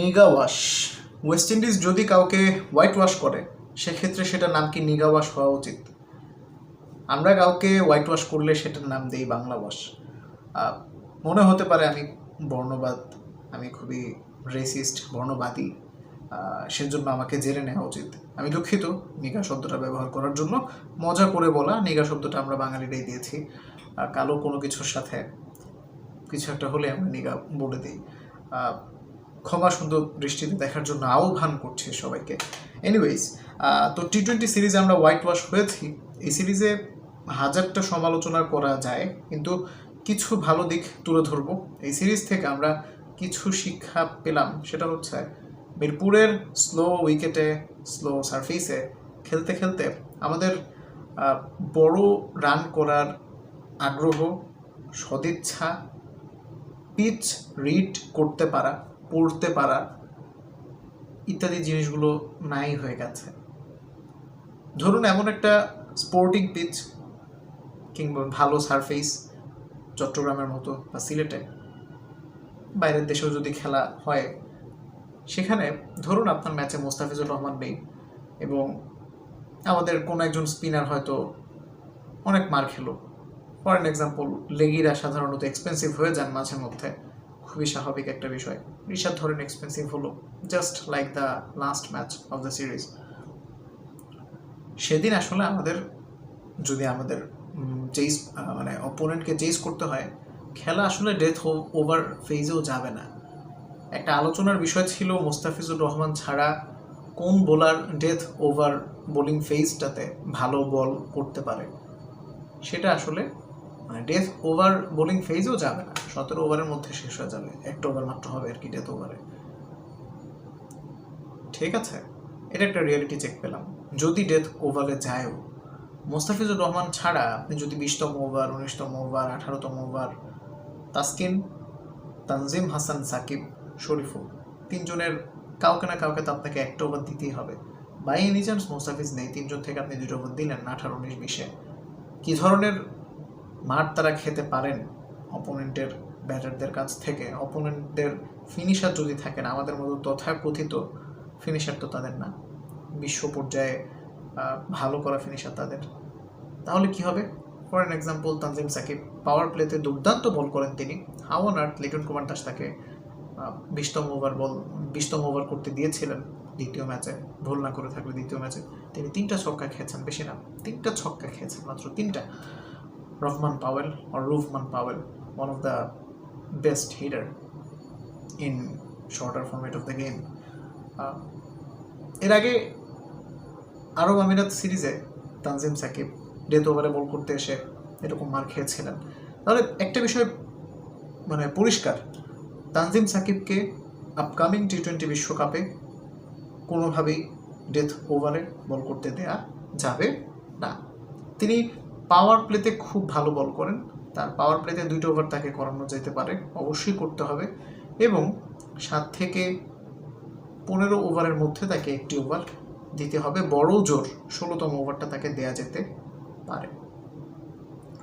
নিগা wash West Indies যদি কাউকে white wash করে, সেক্ষেত্রে সেটার নাম কি নিগা ওয়াশ হওয়া উচিত? আমরা কাউকে হোয়াইট ওয়াশ করলে সেটার নাম দেই বাংলা ওয়াশ মনে হতে পারে আমি বর্ণবাদ, আমি খুবই রেসিস্ট বর্ণবাদী। সেজন্য আমাকে জেনে নেওয়া উচিত। আমি দুঃখিত নিগা শব্দটা ব্যবহার করার জন্য। মজা করে বলা, নিগা শব্দটা আমরা বাঙালিরাই দিয়েছি। কালো কোনো কিছুর সাথে কিছু একটা হলে আমরা নিগা বলে দিই। ক্ষমা সুন্দর দৃষ্টিতে দেখার জন্য আহ্বান করছে সবাইকে। এনিওয়েজ তো টি টোয়েন্টি সিরিজে আমরা হোয়াইট ওয়াশ হয়েছি। এই সিরিজে হাজারটা সমালোচনা করা যায়, কিন্তু কিছু ভালো দিক তুলে ধরবো। এই সিরিজ থেকে আমরা কিছু শিক্ষা পেলাম, সেটা হচ্ছে মিরপুরের স্লো উইকেটে স্লো সারফেসে খেলতে খেলতে আমাদের বড় রান করার আগ্রহ, সদিচ্ছা পিচ রিড করতে পারা। পড়তে পারা ইত্যাদি জিনিসগুলো নাই হয়ে গেছে। ধরুন এমন একটা স্পোর্টিং পিচ কিংবা ভালো সারফেস চট্টগ্রামের মতো বা সিলেটে বাইরের দেশেও যদি খেলা হয়, সেখানে ধরুন আপনার ম্যাচে মোস্তাফিজুর রহমান নেই এবং আমাদের কোনো একজন স্পিনার হয়তো অনেক মার খেলো। ফর অ্যান এক্সাম্পল লেগিরা সাধারণত এক্সপেন্সিভ হয়ে যান মাঝে মধ্যে খুবই স্বাভাবিক একটা বিষয়। ঋষাদ ধরেন এক্সপেন্সিভ হলো just like the last match of the series সেদিন আসলে আমাদের, যদি আমাদের চেস মানে অপোনেন্টকে চেস করতে হয়, খেলা আসলে ডেথ ওভার ফেজেও যাবে না। একটা আলোচনার বিষয় ছিল মোস্তাফিজুর রহমান ছাড়া কোন বোলার ডেথ ওভার বোলিং ফেজটাতে ভালো বল করতে পারে। সেটা আসলে মানে ডেথ ওভার বোলিং ফেজেও যাবে না। সতেরো ওভারের মধ্যে শেষ হয়ে যাবে। একটা ওভার মাত্র হবে আর কি ডেথ ওভারে ঠিক আছে? এটা একটা রিয়েলিটি চেক পেলাম। যদি ডেথ ওভারে যায়ও, মোস্তাফিজুর রহমান ছাড়া আপনি যদি বিশতম ওভার উনিশতম ওভার আঠারোতম ওভার তাসকিন, তানজিম হাসান, সাকিব, শরীফুল তিনজনের কাউকে না কাউকে তো আপনাকে একটা ওভার দিতেই হবে। বাই এনি চান্স মোস্তাফিজ নেই, তিনজন থেকে আপনি দুটো ওভার দিলেন, আঠারো, উনিশ, বিশে। কী ধরনের মার তারা খেতে পারেন অপোনেন্টের ব্যাটারদের কাছ থেকে অপোনেন্টদের ফিনিশার যদি থাকেন আমাদের মতো তথাকথিত ফিনিশার তো তাদের না। বিশ্ব পর্যায়ে ভালো করা ফিনিশার তাদের। তাহলে কি হবে? For an example Tanzim Sakib power প্লেতে দুর্দান্ত বল করেন তিনি। হাওয়ান আর্থ লিটন কুমার দাস তাকে বিশতম ওভার বল বিশতম ওভার করতে দিয়েছিলেন দ্বিতীয় ম্যাচে ভুল না করে থাকলে দ্বিতীয় ম্যাচে তিনি তিনটা ছক্কা খেয়েছেন, বেশি না। তিনটা ছক্কা খেয়েছেন, মাত্র তিনটা। Rovman Powell, or Rovman Powell, one অফ the best hitter in shorter format of the game. Ah, এর আগে আরব আমিরাত সিরিজে তানজিম সাকিব ডেথ ওভারে বল করতে এসে এরকম মার খেয়েছিলেন। তাহলে একটা বিষয় মানে পরিষ্কার তানজিম সাকিবকে আপকামিং টি টোয়েন্টি বিশ্বকাপে কোনোভাবেই ডেথ ওভারে বল করতে দেয়া যাবে না। তিনি পাওয়ার প্লেতে খুব ভালো বল করেন। তার পাওয়ার প্লেতে দুইটা ওভার তাকে করানো যেতে পারে, অবশ্যই করতে হবে। এবং সাত থেকে পনেরো ওভারের মধ্যে তাকে একটি ওভার দিতে হবে, বড় জোর ষোলোতম ওভারটা তাকে দেয়া যেতে পারে।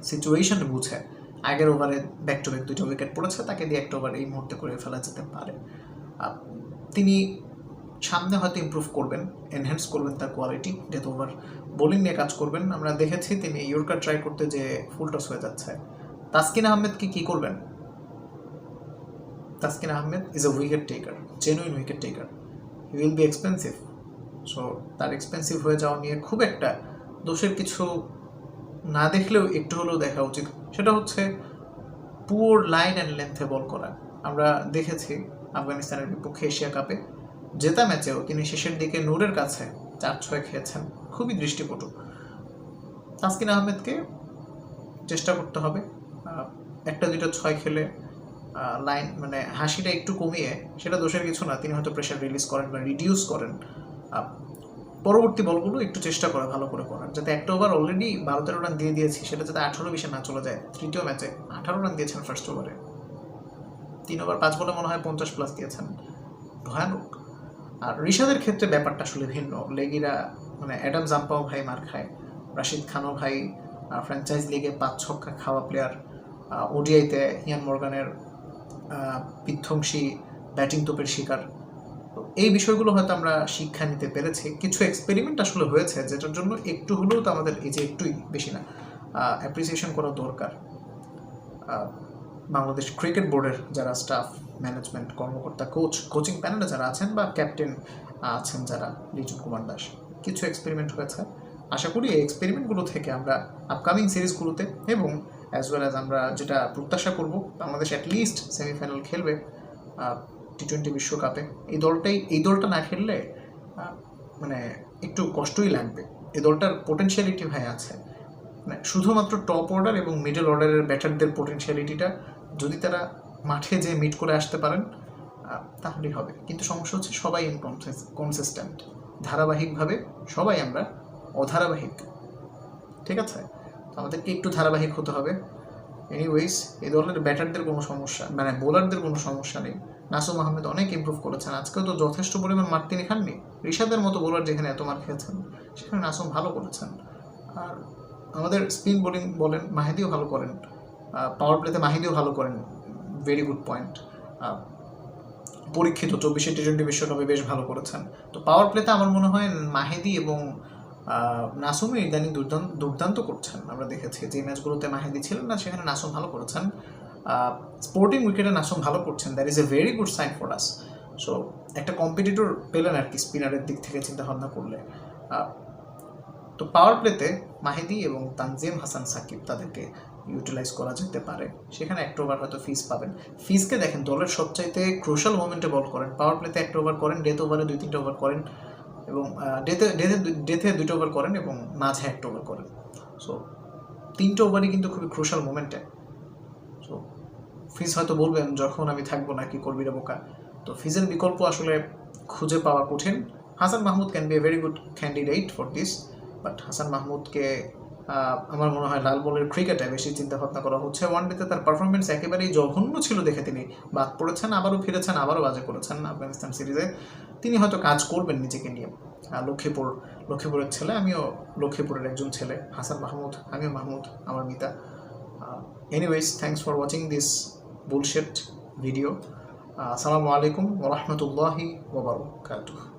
সিচুয়েশন বুঝে, আগের ওভারে ব্যাক টু ব্যাক দুটো উইকেট পড়েছে, তাকে দিয়ে একটা ওভার এই মুহূর্তে করে ফেলা যেতে পারে। তিনি সামনে হয়তো ইমপ্রুভ করবেন এনহ্যান্স করবেন তার কোয়ালিটি ডেথ ওভার বোলিং নিয়ে কাজ করবেন। আমরা দেখেছি তিনি ইয়র্কার ট্রাই করতে যে ফুল টস হয়ে যাচ্ছে। তাসকিন আহমেদকে কি করবেন? Taskin Ahmed is a wicket taker genuine wicket taker he will be expensive so তার এক্সপেন্সিভ হয়ে যাওয়া নিয়ে খুব একটা দোষের কিছু না দেখলেও একটু হলেও দেখা উচিত। সেটা হচ্ছে পুয়ার লাইন অ্যান্ড লেন্থে বল করা। আমরা দেখেছি আফগানিস্তানের বিপক্ষে এশিয়া কাপে জেতা ম্যাচেও তিনি শেষের দিকে নূরের কাছে চার ছয় খেয়েছেন। খুবই দৃষ্টিকটু। তাসকিন আহমেদকে চেষ্টা করতে হবে। একটা দুটো ছয় খেলে লাইন মানে হাসিটা একটু কমিয়ে, সেটা দোষের কিছু না। তিনি হয়তো প্রেশার রিলিজ করেন বা রিডিউস করেন। পরবর্তী বলগুলো একটু চেষ্টা করে, ভালো করে করার। যাতে একটা ওভার অলরেডি বারো তেরো রান দিয়ে দিয়েছি, সেটা যাতে আঠারো বিশে না চলে যায়। তৃতীয় ম্যাচে আঠারো রান দিয়েছেন ফার্স্ট ওভারে তিন ওভার পাঁচ বলে মনে হয় পঞ্চাশ প্লাস দিয়েছেন। ভয়ানক। আর ঋষাদের ক্ষেত্রে ব্যাপারটা আসলে ভিন্ন। লেগিরা মানে অ্যাডাম জাম্পাও ভাই মার খায়, রাশিদ খানও ভাই ফ্র্যাঞ্চাইজ লিগে পাঁচ ছক্কা খাওয়া প্লেয়ার ওডিআইতে ইয়ান মর্গানের বিধ্বংসী ব্যাটিং তোপের শিকার। তো এই বিষয়গুলো হয়তো আমরা শিক্ষা নিতে পেরেছি। কিছু এক্সপেরিমেন্ট আসলে হয়েছে যেটার জন্য একটু হলেও তো আমাদের এই যে একটুই বেশি না অ্যাপ্রিসিয়েশন করা দরকার। বাংলাদেশ ক্রিকেট বোর্ডের যারা স্টাফ ম্যানেজমেন্ট কর্মকর্তা কোচ কোচিং প্যানেলে যারা আছেন বা ক্যাপ্টেন আছেন যারা, লিটন কুমার দাস, কিছু এক্সপেরিমেন্ট হয়েছে। আশা করি এই এক্সপেরিমেন্টগুলো থেকে আমরা আপকামিং সিরিজগুলোতে এবং অ্যাজ ওয়েল অ্যাজ আমরা যেটা প্রত্যাশা করব, বাংলাদেশ অ্যাটলিস্ট সেমিফাইনাল খেলবে টি টোয়েন্টি বিশ্বকাপে। এই দলটাই, এই দলটা না খেললে মানে একটু কষ্টই লাগবে। এই দলটার পোটেনশিয়ালিটি ভাই আছে। মানে শুধুমাত্র টপ অর্ডার এবং মিডল অর্ডারের ব্যাটারদের পোটেনশিয়ালিটিটা যদি তারা মাঠে যে মিট করে আসতে পারেন তাহলেই হবে। কিন্তু সমস্যা হচ্ছে সবাই ইনকনসিস্টেন্ট ধারাবাহিকভাবে সবাই আমরা অধারাবাহিক। ঠিক আছে? তো আমাদেরকে একটু ধারাবাহিক হতে হবে। এনিওয়েজ এই দলের ব্যাটারদের কোনো সমস্যা মানে বোলারদের কোনো সমস্যা নেই। নাসুম আহমেদ অনেক ইমপ্রুভ করেছেন। আজকেও তো যথেষ্ট পরিমাণ মার তিনি খাননি। ঋষাদের মতো বোলার যেখানে এত মার খেয়েছেন সেখানে নাসুম ভালো করেছেন। আর আমাদের স্পিন বোলিং বলেন, মাহিদিও ভালো করেন। পাওয়ার প্লেতে মাহিদিও ভালো করেন। ভেরি গুড পয়েন্ট পরীক্ষিত, চব্বিশে টি টোয়েন্টি বিশ্বকাপে বেশ ভালো করেছেন। তো পাওয়ার প্লেতে আমার মনে হয় মাহিদি এবং আহ, নাসুমই ইদানিং দুর্দান্ত দুর্দান্ত করছেন। আমরা দেখেছি যে ম্যাচগুলোতে মাহিদি ছিলেন না সেখানে নাসুম ভালো করেছেন। স্পোর্টিং উইকেটে নাসুম ভালো করছেন। That is a very good sign for us so একটা কম্পিটিটর পেলেন আর কি স্পিনারের দিক থেকে চিন্তা ভাবনা করলে তো পাওয়ার প্লেতে মাহেদি এবং তানজিম হাসান সাকিব তাদেরকে ইউটিলাইজ করা যেতে পারে। সেখানে একটা ওভার হয়তো ফিস পাবেন। ফিসকে দেখেন দলের সবচাইতে ক্রুশাল মোমেন্টে বল করেন। পাওয়ার প্লেতে একটা ওভার করেন ডেথ ওভারে দুই তিনটা ওভার করেন। এবং ডেথে ডেথে ডেথে দুটো ওভার করেন এবং মাঝে একটা ওভার করেন। সো তিনটে ওভারই কিন্তু খুবই ক্রুশাল মোমেন্টে সো ফিজ হয়তো বলবেন, যখন আমি থাকব না কি করবি রে বোকা? তো ফিজের বিকল্প আসলে খুঁজে পাওয়া কঠিন। Hasan Mahmud can be a very good candidate for this but Hasan মাহমুদকে আমার মনে হয় লাল বলের ক্রিকেটে বেশি চিন্তা ভাবনা করা হচ্ছে। ওয়ান ডেতে তার পারফরমেন্স একেবারেই জঘন্য ছিল দেখে তিনি। বাদ পড়েছেন, আবারও ফিরেছেন, আবারও বাজে করেছেন আফগানিস্তান সিরিজে। তিনি হয়তো কাজ করবেন নিজেকে নিয়ে। লক্ষ্মীপুর, লক্ষ্মীপুরের ছেলে, আমিও লক্ষ্মীপুরের একজন ছেলে, হাসান মাহমুদ, আমিও মাহমুদ, আমার Mita. Anyways thanks for watching this bullshit video আসসালামু আলাইকুম ওরহমতুল্লাহি ওবরকাতুহ